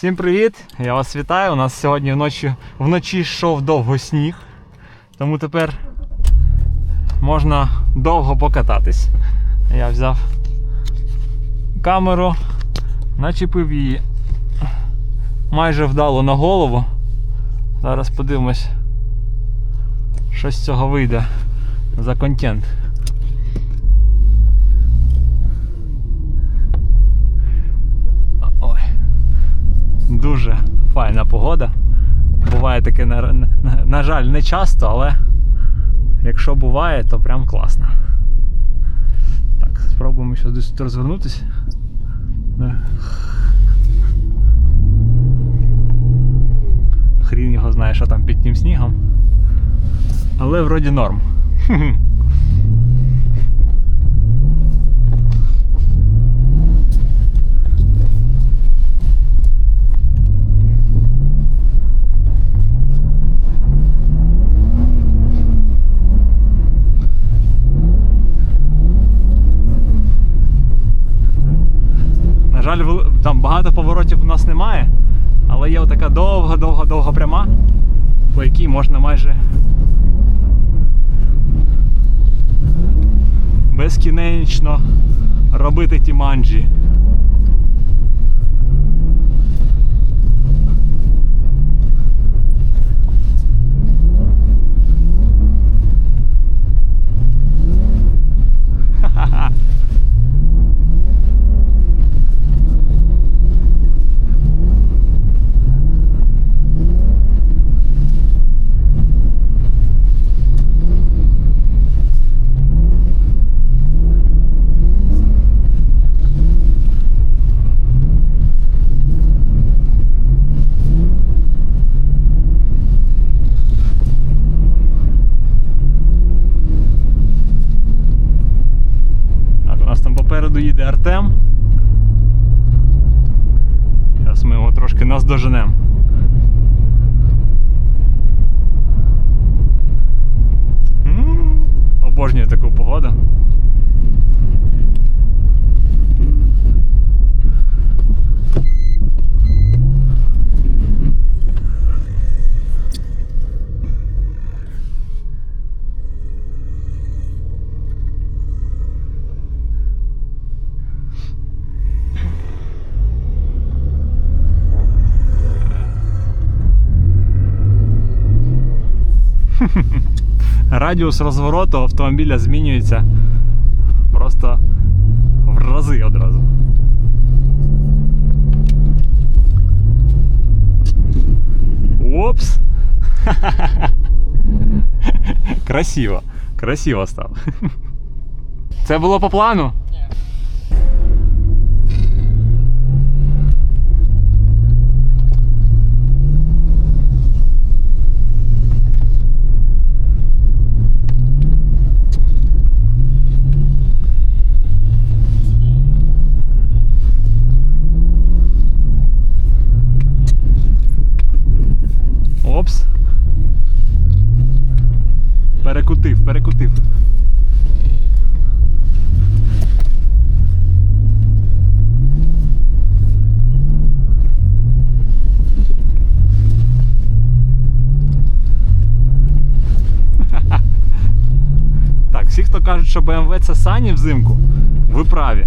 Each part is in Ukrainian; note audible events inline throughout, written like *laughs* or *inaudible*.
Всім привіт! Я вас вітаю. У нас сьогодні вночі, вночі йшов довго сніг, тому тепер можна довго покататись. Я взяв камеру, начепив її майже вдало на голову. Зараз подивимось, що з цього вийде за контент. Погода. Буває таке, на, на, на жаль, не часто, але якщо буває, то прям класно. Так, спробуємо щось десь тут розвернутися. Е. Хрін його знає, що там під тим снігом. Але вроді норм. Там багато поворотів у нас немає, але є така довга-довга-довга пряма, по якій можна майже безкінечно робити ті манджі. Нас там попереду їде Артем. Зараз ми його трошки наздоженемо. М, Обожнюю таку погоду. *laughs* Радіус розвороту автомобіля змінюється просто в рази одразу. Опс! *laughs* Красиво, красиво стало. *laughs* Це було по плану? Опс. Перекутив, перекутив. *laughs* Так, всі, хто кажуть, що BMW це сані взимку, ви праві.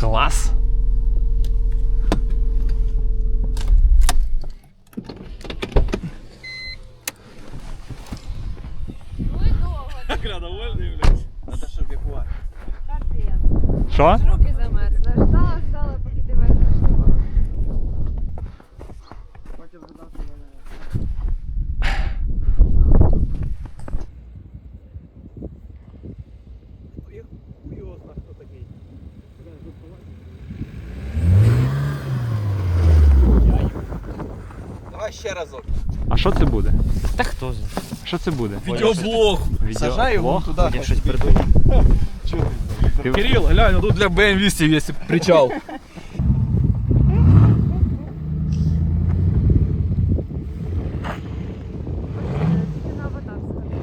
Капець. Що? Аж Руки замерзли. Ждала, ждала, поки ти вийдеш. Я хуй його знає, хто такий. Давай ще разок. А що це буде? Та хто знає? Що це буде? Відеоблог. Відео- Сажай його туди. Щось. Кирилл, глянь, ну тут для BMW є причал. Тільки на аватар сходи.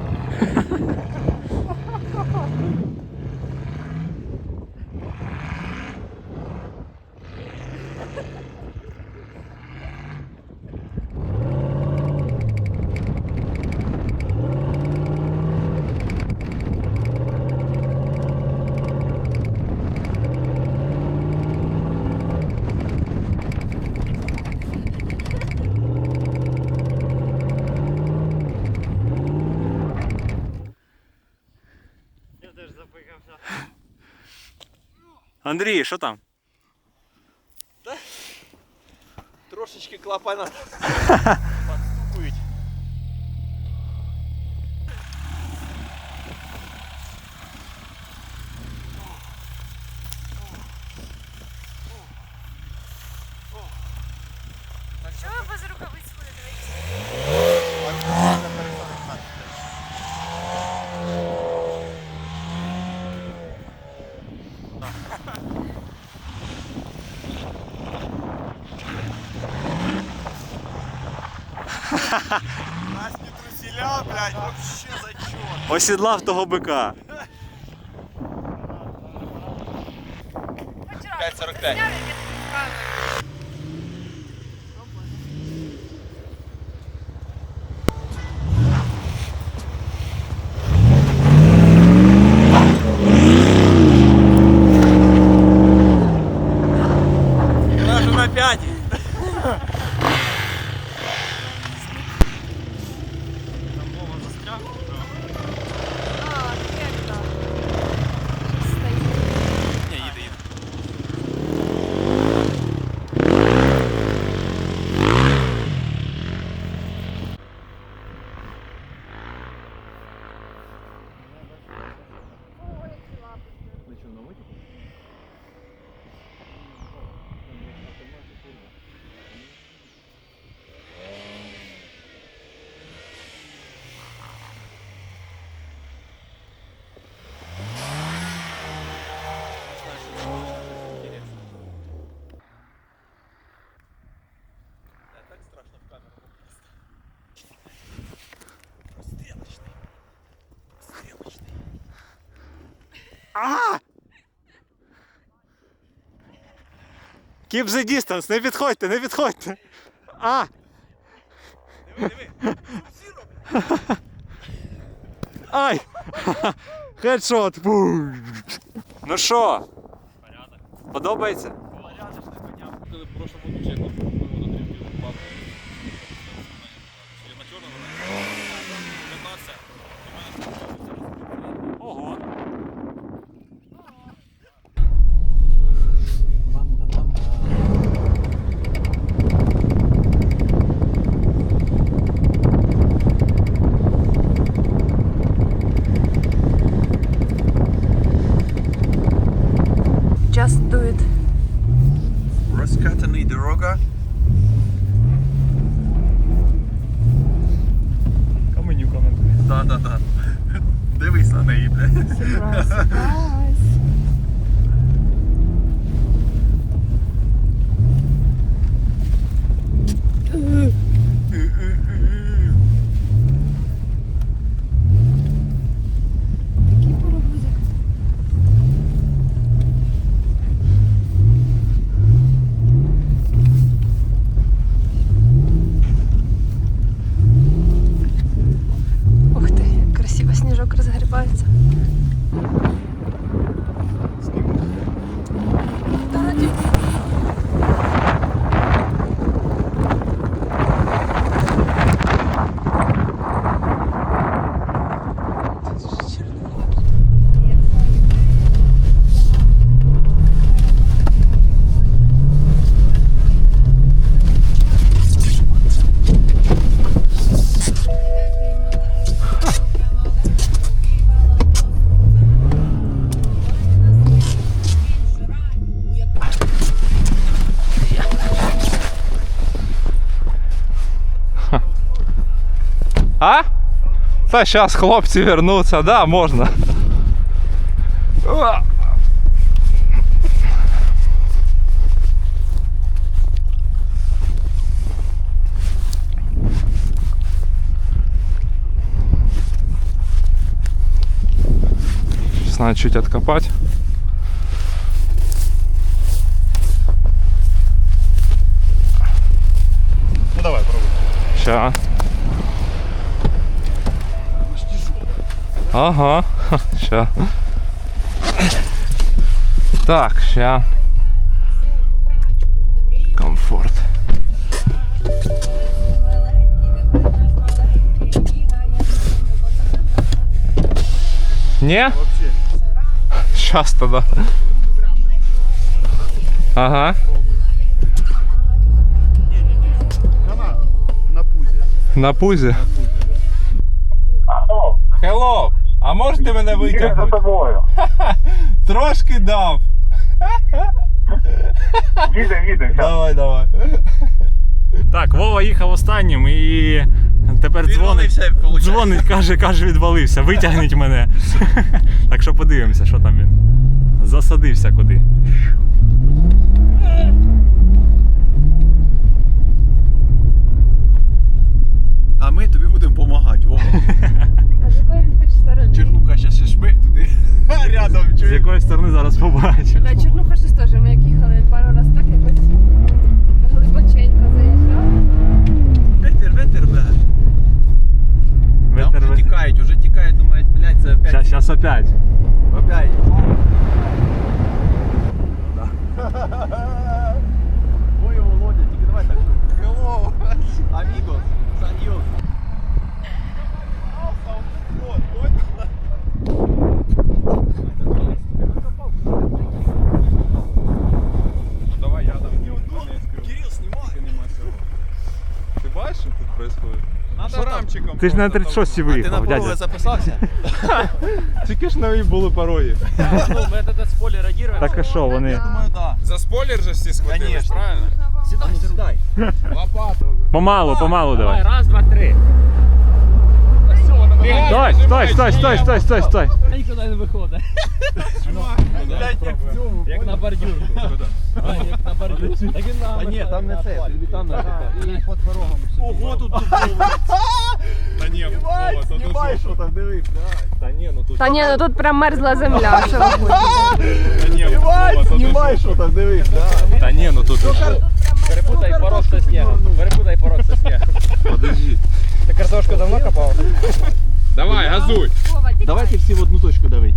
Андрій, що там? Трошечки клапана. *laughs* Нас не труселя, блядь, вообще зачет. Осідлав того бика. 5.45. Вона вже на п'ятій. А, таке так. Стоїть. Ні, їде, їде. Ой, які лапи. Так страшно в камеру Стрелочный. Стрелочный. Keep the distance, не підходьте, не підходьте. А! Диви, диви. Ай! Хедшот! Ну що? Подобається? Коли в прошлому Just do it. Розкатаний дорога. Каменю коментує. Да, да, да. Дивись на неї, блядь. Ух А? Та зараз хлопці вернуться, да, можна. О! Сейчас надо чуть откопать. Ну давай, пробуй. Ща. Ага, ща. Так, ща. Комфорт. Не? Сейчас тогда. Ага. На пузе. На пузі. Hello! А можете мене витягнути? тобою. *laughs* Трошки дав. *laughs* Їдем, їдем. Давай, давай. Так, Вова їхав останнім і тепер дзвонить. Дзвонить, каже, каже, відвалився. Витягніть мене. *laughs* так що подивимося, що там він. Засадився куди. А ми тобі будемо допомагати, Вова. А з якої він хоче сторони? Чернуха зараз ще шпи туди. Рядом, З чуєш? якої сторони зараз побачимо. Да, Чернуха щось теж. Ми як їхали пару раз так якось глибоченько заїжджав. Ветер, ветер, блядь. Там Ветер, вже ветер. тікають, уже тікають, думають, блядь, це опять. Щас, щас опять. Опять. Ой, Володя, тільки давай так. Hello, amigos, adios. Давай я там. Кирилл, снимай. Ти бачиш, що тут происходит? Шрамчиком. Ти ж на 36 Ти на виїхав, пороги дядя. записався? *laughs* Тільки ж нові були пороги. Так а що, вони Я Думаю, да. За спойлер же всі схватились, правильно? Сідай, сідай. Лопату. помалу, помалу давай. Раз, два, три. Стой, стой, стой, стой, стой, стой, стой. Нікуди не виходить. Блядь, як в цьому. Як на бордюрку. А, Як на бордюрку. Так і на Та ні, там не це, тобі там надо. Під порогом. Ого, тут тут Та ні, Вова, то тут Знімай, що там, дивись, давай. Та ні, ну тут. Та ні, ну тут прям мерзла земля. Що ви хочете? Та ні, Знімай, Вова, то знімай, що там, дивись, давай. Та ні, ну тут. Перепутай порог со снігом. Перепутай порог со снігом. Подожди. Ти картошку давно копав? Давай, газуй. Вова. Давайте всі в одну точку давить.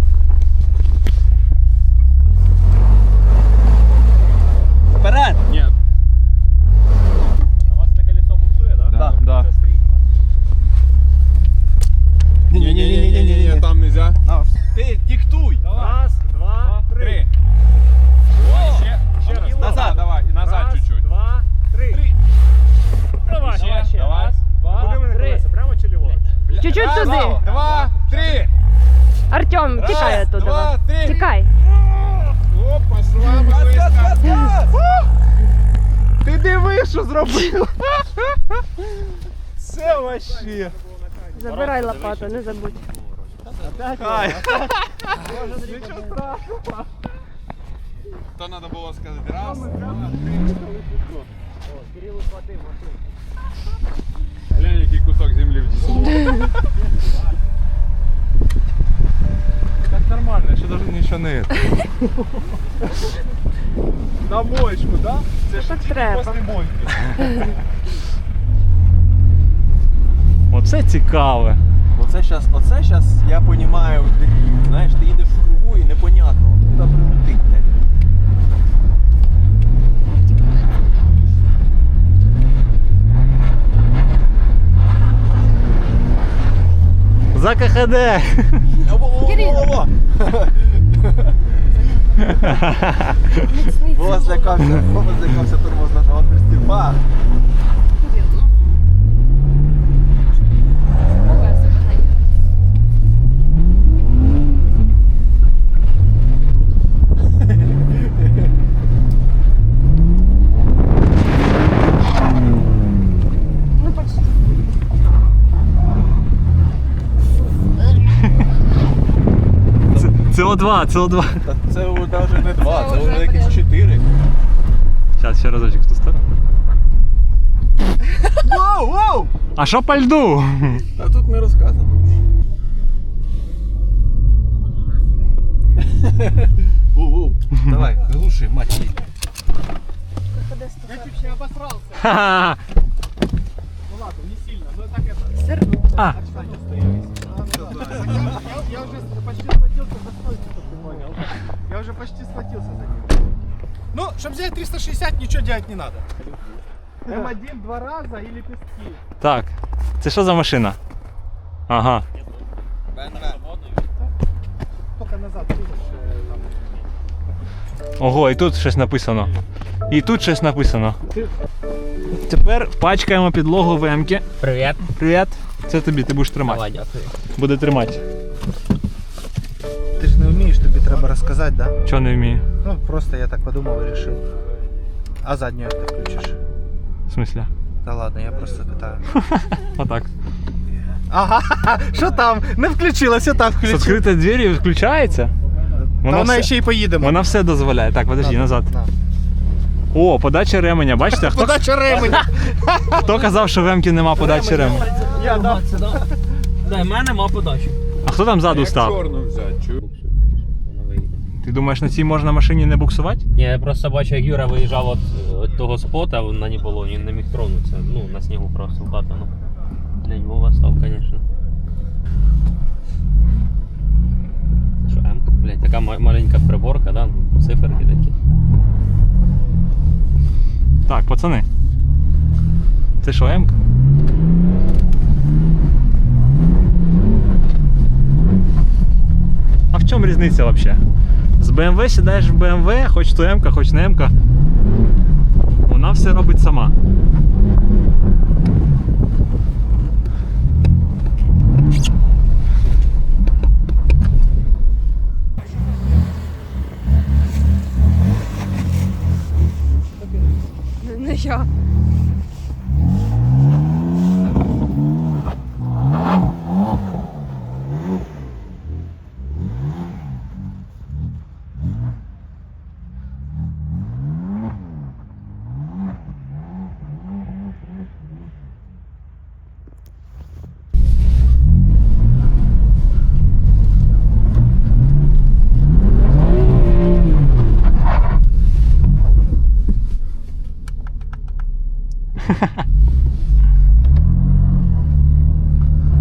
Вперед! Ні. У вас це колесо буксує, так? Да. да. Ні-ні-ні-ні-ні-ні. там нельзя. Ти диктуй! Раз, два, Три. Ще, ще раз. Назад. давай, і назад Раз, чуть-чуть. два, три. Давай, Ще, ще. давай. Раз, Куди два, мене три. колеса? Прямо чи ліворуч? Чуть-чуть туди. Два, три. Артем, тікай оттуда. два, три. Тікай. О, пошла близько. Ти диви, що зробив. Це вообще. Забирай лопату, не забудь. Хай. Нічого страшного. То треба було сказати раз, два, три. Глянь, який кусок землі в дісі. *laughs* Так нормально, ще навіть нічого не это. *laughs* На мойку, да? Це ж треба. після. *laughs* Оце цікаве. Оце щас, оце щас, я понімаю, знаєш, ти їдеш в кругу і непонятно, куди прилетить, блядь. За КХД. Во-во-во-во-во! Вова злякався, Вова злякався тормоз нажав пристіпа. СО2, СО2. Та це навіть не два, Це це вже вже якісь прям. чотири. Зараз ще разочок в ту сторону. Воу, воу! А що по льду? А тут не розказано. Воу, воу. Давай, глуши, мать. її. Ха-ха. А, Я уже почти схватился за стойку, чтоб ты понял. Я уже почти схватился за него. Ну, чтобы взять 360, ничего делать не надо. М1 два раза и лепестки. так. Це що за машина? Ага. Только назад, видишь, э, там. Ого, і тут щось написано. І тут щось написано. Тепер пачкаємо підлогу в Емки. Привіт. Привіт. Це тобі, ти будеш тримати. Давай, дякую. Буде тримати. Ты же не умеешь, тобі треба рассказать, да? Чого не вмію? Ну, просто я так подумал и решил. А заднюю як ти включиш? В смислі? Та ладно, я просто питаю. *laughs* Отак. Ага, *laughs* що там? Не включилося, там З включилось. відкритою двері включається. Та Вона вона все- ще й поїдемо. Вона все дозволяє. Так, подожди, назад. На. О, подача ременя. Бачите, хто, Подача ременя. хто казав, що в Емки нема подачі ременя? Я да. Дай, мене нема подачі. А хто там ззаду став? Чорну взяти, чу. Ти думаєш, на цій можна машині не буксувати? Ні, я просто бачу, як Юра виїжджав от, от того спота, вона не було, він не міг тронутися. Ну, на снігу просто лопата. Ну. Блядь, Вова став, звісно. Це Що, М? Блядь, така ма- маленька приборка, да? ну, Циферки такі. Так, пацани. Це що, М? А в чому різниця взагалі? З BMW сідаєш в BMW, хоч то М, хоч не М. Вона все робить сама. Я.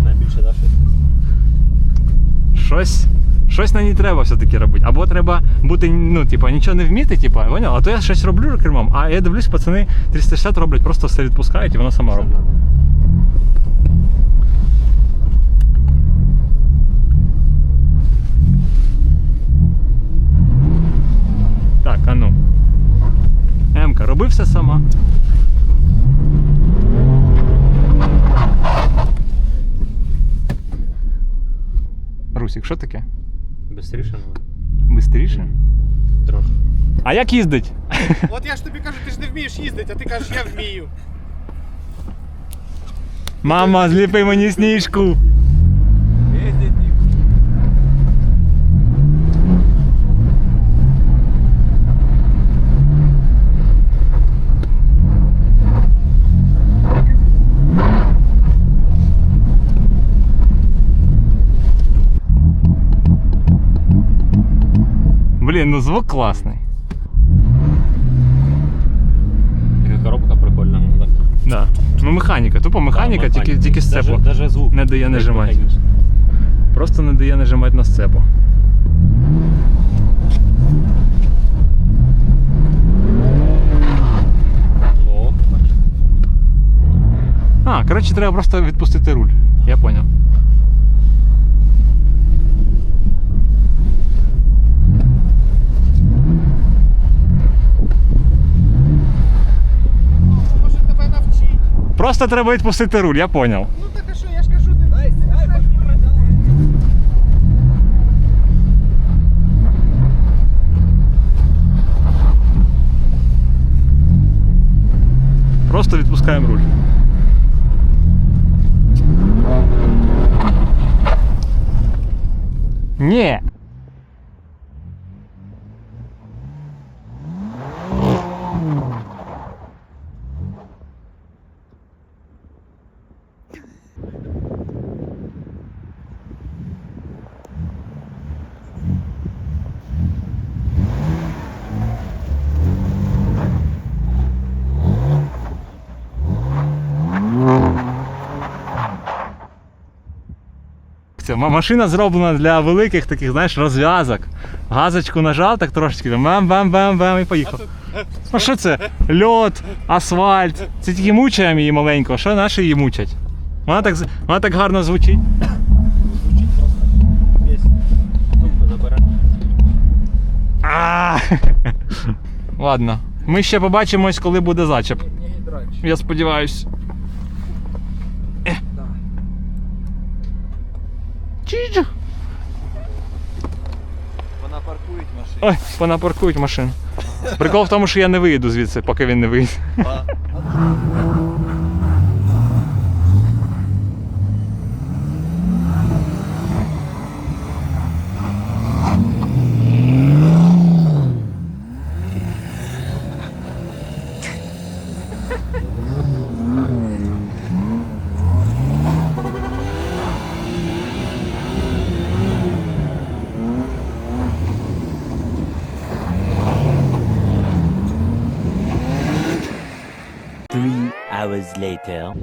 Найбільше, да, щось? Щось. Щось на ній треба все-таки робити. Або треба бути, ну, типа, нічого не вміти, типа, поняв? А то я щось роблю кермом, а я дивлюсь, пацани 360 роблять, просто все відпускають і вона сама робить. Так, а ну. Емка, роби все сама. Русік, що таке? Бистріше, ну. Бистріше? Трошки. А як їздить? От я ж тобі кажу, ти ж не вмієш їздити, а ти кажеш, я вмію. Мама, зліпи мені сніжку. Блін, ну звук класний. Така коробка прикольна, ну так. Да. Ну механіка, тупо механіка, Да, тільки, тільки з Даже-. Даже звук. Не дає нажимати. Просто не дає нажимати на сцепу. О. А, коротше, треба просто відпустити руль. Я поняв. Просто треба відпустити руль, я поняв. Ну так а що, я ж кажу, ти не знаєш. Просто відпускаємо руль. Ні. Машина зроблена для великих таких, знаєш, розв'язок. Газочку нажав так трошечки, бам-бам-бам-бам і поїхав. А що це? Льот, асфальт. Це тільки мучаємо її маленько, що наші її мучать? Вона так, вона так гарно звучить. Сумку забере. А! Ладно. Ми ще побачимось, коли буде зачеп. Я сподіваюсь. Чіч. Понапаркують машину. Ой, понапаркують машину. Прикол в тому, що я не виїду звідси, поки він не вийде. Later.